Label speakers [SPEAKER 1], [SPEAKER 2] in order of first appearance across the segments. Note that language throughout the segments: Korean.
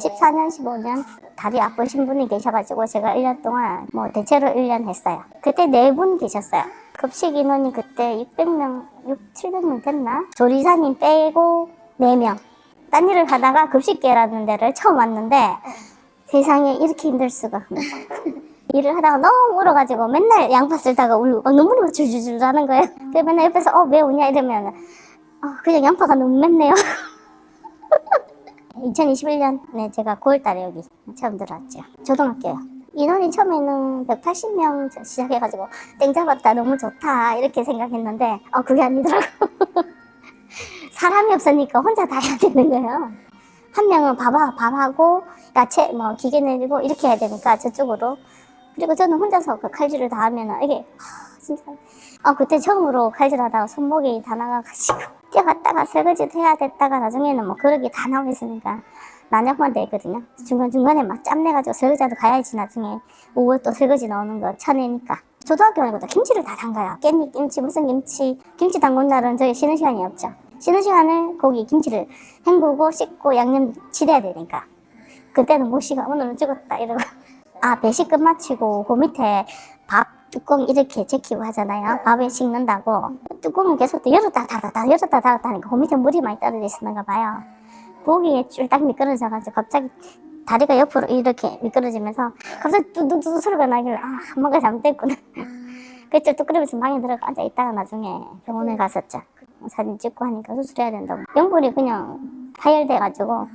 [SPEAKER 1] 14년, 15년 다리 아프신 분이 계셔가지고 제가 1년 동안 뭐 대체로 1년 했어요. 그때 네 분 계셨어요. 급식 인원이 그때 600명, 6, 700명 됐나? 조리사님 빼고 4명. 딴 일을 하다가 급식계라는 데를 처음 왔는데 세상에 이렇게 힘들 수가. 하면서. 일을 하다가 너무 울어가지고 맨날 양파 쓸다가 울고 막 눈물이 줄줄줄 나는 거예요. 그래서 맨날 옆에서 어 왜 우냐 이러면 어, 그냥 양파가 너무 맵네요. 2021년에 제가 9월달에 여기 처음 들어왔죠. 초등학교요. 인원이 처음에는 180명 시작해가지고 땡 잡았다 너무 좋다 이렇게 생각했는데 어 그게 아니더라고. 사람이 없으니까 혼자 다 해야 되는 거예요. 한 명은 밥, 밥하고 야채 뭐 기계 내리고 이렇게 해야 되니까 저쪽으로 그리고 저는 혼자서 그 칼질을 다 하면은 이게 하, 진짜 아 그때 처음으로 칼질하다가 손목이 다 나가가지고 뛰어갔다가 설거지도 해야 됐다가 나중에는 뭐 그러기 다 나와 있으니까 난장만 돼 있거든요. 중간중간에 막 짬내가지고 설거지하러 가야지 나중에 오후에 또 설거지 나오는 거 쳐내니까. 초등학교 말고도 김치를 다 담가요. 깻잎 김치 무슨 김치. 김치 담근 날은 저희 쉬는 시간이 없죠. 쉬는 시간을 고기 김치를 헹구고 씻고 양념 치대야 되니까. 그때는 모씨가 오늘은 죽었다 이러고. 아 배식 끝마치고 그 밑에 밥 뚜껑 이렇게 제키고 하잖아요. 밥에 식는다고. 뚜껑은 계속 또 열었다 닫았다 열었다 닫았다 하니까 그 밑에 물이 많이 떨어져 있었는가 봐요. 고기에 쫄딱 미끄러져가지고 갑자기 다리가 옆으로 이렇게 미끄러지면서 갑자기 뚜두두 소리가 나길래 아 뭔가 잘못됐구나. 그랬죠 또 그러면서 방에 들어가 앉아 있다가 나중에 병원에 갔었죠 사진 찍고 하니까 수술해야 된다고. 연골이 그냥 파열돼가지고 어,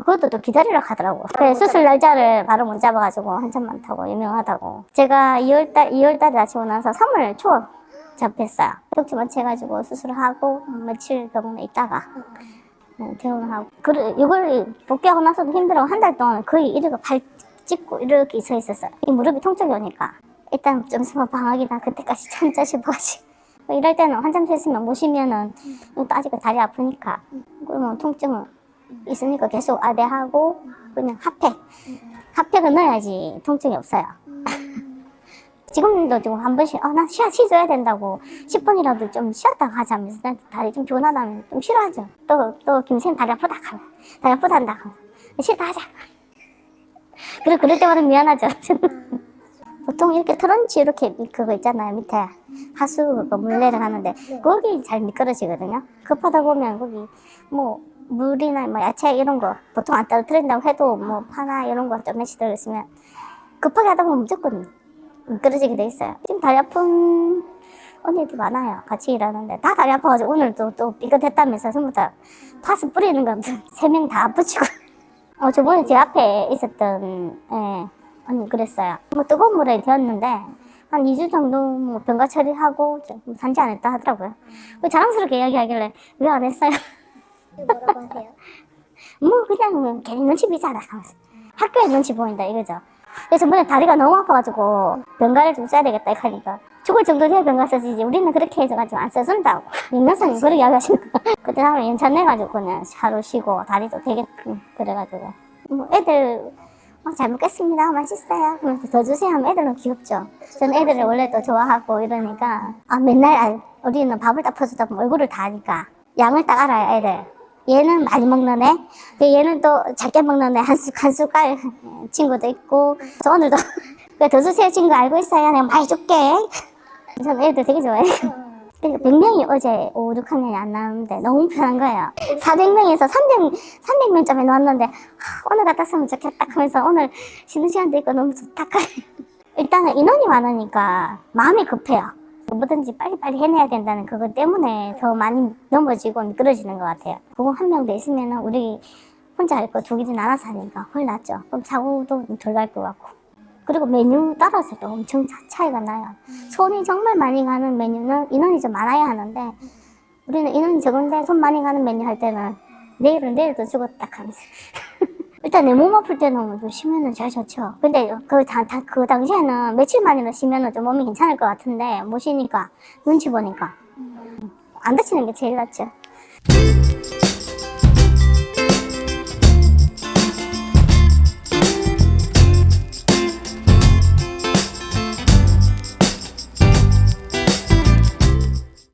[SPEAKER 1] 그것도 또 기다리라 하더라고. 그래, 수술 날짜를 바로 못 잡아가지고 한참 많다고, 유명하다고. 제가 2월달, 2월달에 다치고 나서 3월 초 잡혔어요. 벽지 마취해가지고 수술하고 며칠 병원에 있다가 네, 퇴원하고. 그래, 이걸 복귀하고 나서도 힘들어. 한 달 동안 거의 이렇게 발 찢고 이렇게 서 있었어요. 이 무릎이 통증이 오니까. 일단 좀 있으면 방학이다. 그때까지 참자 싶어가지고. 이럴 때는 한참 됐으면 모시면은 또 아직 다리 아프니까. 그러면 통증은 있으니까 계속 아대하고 그냥 핫팩. 핫팩을 넣어야지 통증이 없어요. 지금도 지금 한 번씩 아, 나 쉬어 쉬어야 된다고 10분이라도 좀 쉬었다 가자면서 난 다리 좀 피곤하다면 좀 싫어하죠. 또 또 김쌤 다리 아프다 하면 다리 아프다 한다 하면 싫다 하자. 그리고 그럴 때마다 미안하죠. 보통 이렇게 트런치 이렇게 그거 있잖아요 밑에. 하수 그거 물레를 하는데 거기 잘 미끄러지거든요. 급하다 보면 거기 뭐 물이나 뭐 야채 이런 거 보통 안 떨어뜨린다고 해도 뭐 파나 이런 거 조금씩 들어있으면 급하게 하다 보면 무조건 미끄러지게 돼 있어요. 지금 다리 아픈 언니들 많아요. 같이 일하는데 다 다리 아파가지고 오늘도 또 삐끗했다면서 전부 다 파스 뿌리는 거 세 명 다 붙이고 어 저번에 제 앞에 있었던 예, 언니 그랬어요. 뭐 뜨거운 물에 데웠는데 한 2주 정도 뭐 병가 처리하고 좀 산지 안 했다 하더라고요. 자랑스럽게 이야기하길래 왜 안 했어요?
[SPEAKER 2] 뭐라고 하세요?
[SPEAKER 1] 뭐 그냥 괜히 눈치 하면서 학교에 눈치 보인다 이거죠? 그래서 저번에 다리가 너무 아파가지고 병가를 좀 써야 되겠다 이렇게 하니까 죽을 정도 돼야 병가 써지지. 우리는 그렇게 해서가지고 안 써준다고. 윤여사님 그렇게 이야기하시는 거 그때 다음에 연찬내가지고 그냥 하루 쉬고 다리도 되게 그래가지고. 뭐 애들 어, 잘 먹겠습니다. 맛있어요. 그러면서 더 주세요. 하면 애들 너무 귀엽죠. 저는 애들을 원래 또 좋아하고 이러니까. 아 맨날 아, 우리는 밥을 딱 퍼주다 보면 얼굴을 다 아니까. 양을 딱 알아요 애들 얘는 많이 먹는 애, 그 얘는 또 작게 먹는 애, 한, 숟, 한 숟갈 친구도 있고, 그래서 오늘도 그더 주세요 친구 알고 있어요? 내가 많이 줄게. 저는 애들 되게 좋아해요. 그러니까 100명이 어제 5, 6학년이 안 나오는데 너무 편한 거예요. 400명에서 300, 300명점에 나왔는데 하, 오늘 같았으면 좋겠다 하면서 오늘 쉬는 시간도 있고 너무 좋다. 일단은 인원이 많으니까 마음이 급해요. 뭐든지 빨리빨리 해내야 된다는 그것 때문에 더 많이 넘어지고 미끄러지는 것 같아요. 그거 한 명 더 있으면 우리 혼자 할 거 두 개를 나눠서 하니까 훨 낫죠. 그럼 사고도 덜갈것 같고. 그리고 메뉴 따라서도 엄청 차, 차이가 나요. 손이 정말 많이 가는 메뉴는 인원이 좀 많아야 하는데 우리는 인원이 적은데 손 많이 가는 메뉴 할 때는 내일은 내일도 죽었다 하면서 일단 내 몸 아플 때는 좀 쉬면은 제일 좋죠. 근데 그, 다, 다, 그 당시에는 며칠 만이나 쉬면은 좀 몸이 괜찮을 것 같은데 못 쉬니까 눈치 보니까 안 다치는 게 제일 낫죠.